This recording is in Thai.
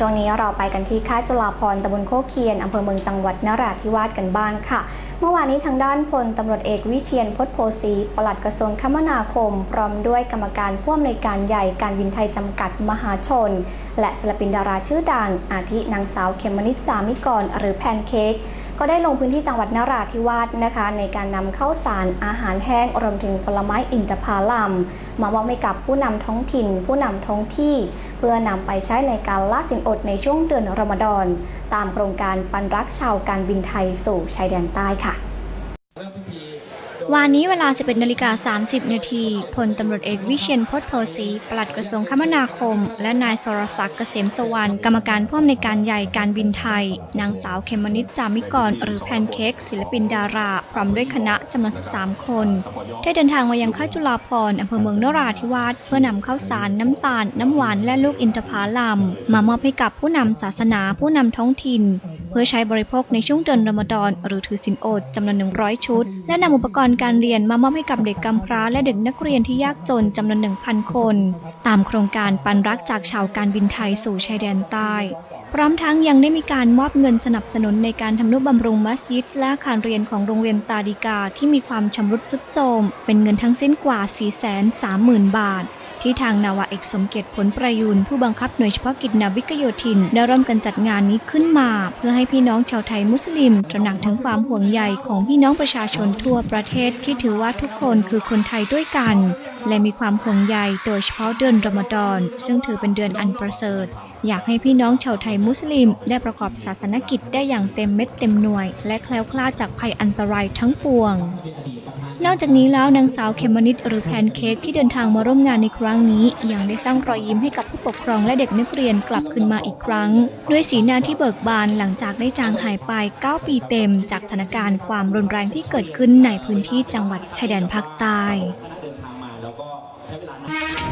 ช่วงนี้เราไปกันที่ค่ายจุฬาพรตำบลโคกเคียนอำเภอเมืองจังหวัดนราธิวาสกันบ้างค่ะ เมื่อวานนี้ทางด้านพลตำรวจเอกวิเชียนพจน์โพสีปลัดกระทรวงคมนาคม พร้อมด้วยกรรมการผู้อำนวยการใหญ่การบินไทยจำกัดมหาชน และศิลปินดาราชื่อดังอาทินางสาวเขมมนิจจามิกรหรือแพนเค้ก ก็ได้ลงพื้นที่จังหวัดนราธิวาสนะคะ ในการนำเข้าวสารอาหารแห้งรวมถึงผลไม้อินทผลัมมามอบให้กับผู้นำท้องถิ่น ผู้นำท้องที่ เพื่อนำไปใช้ในการละสินอดในช่วงเดือนรอมฎอนตามโครงการปันรักชาวการบินไทยสู่ชายแดนใต้ค่ะ วานนี้เวลา 11นาฬิกา30 นาทีพลตำรวจเอกวิเชียนพจน์โพสีปลัดกระทรวงคมนาคม และนายสรศักดิ์เกษมสวรรณกรรมการผู้อำนวยการใหญ่การบินไทย นางสาวเขมนิดจามิกร หรือแพนเค้กศิลปินดารา พร้อมด้วยคณะจำนวน 13 คน ได้เดินทางมายังค่ายจุฬาภรอำเภอเมืองนราธิวาสเพื่อนำข้าวสารน้ำตาล น้ำหวานและลูกอินทผลัมมามอบให้กับผู้นำศาสนาผู้นำท้องถิ่น พื่อใช้บริโภคในช่วงเดือนรอมฎอนหรือถือศีลอดจำนวน 100 ชุด และนำอุปกรณ์การเรียนมามอบให้กับเด็กกำพร้าและเด็กนักเรียนที่ยากจนจำนวน 1,000 คน ตามโครงการปันรักจากชาวการบินไทยสู่ชายแดนใต้พร้อมทั้งยังได้มีการมอบเงินสนับสนุนในการทำนุบำรุงมัสยิดและอาคารเรียนของโรงเรียนตาดิกาที่มีความชำรุดทรุดโทรมเป็นเงินทั้งสิ้นกว่า 430,000 บาท ที่ทางนาวาเอกสมเกียรติผลประยุนผู้บังคับหน่วยเฉพาะกิจนาวิกโยธิน ได้ร่วมกันจัดงานนี้ขึ้นมา เพื่อให้พี่น้องชาวไทยมุสลิม ตระหนักถึงความห่วงใยของพี่น้องประชาชนทั่วประเทศที่ถือว่าทุกคนคือคนไทยด้วยกัน และมีความห่วงใยโดยเฉพาะเดือนรอมฎอน ซึ่งถือเป็นเดือนอันประเสริฐ อยากให้พี่น้องชาวไทยมุสลิม ได้ประกอบศาสนกิจได้อย่างเต็มเม็ดเต็มหน่วย และแคล้วคลาดจากภัยอันตรายทั้งปวง นอกจากนี้แล้วนางสาวเขมมนิดหรือแพนเค้กที่เดินทางมาร่วมงานในครั้งนี้ ยังได้สร้างรอยยิ้มให้กับผู้ปกครองและเด็กนักเรียนกลับคืนมาอีกครั้ง ด้วยสีหน้าที่เบิกบานหลังจากได้จางหายไป 9 ปีเต็ม จากสถานการณ์ความรุนแรงที่เกิดขึ้นในพื้นที่จังหวัดชายแดนภาคใต้ ใช้เวลานาน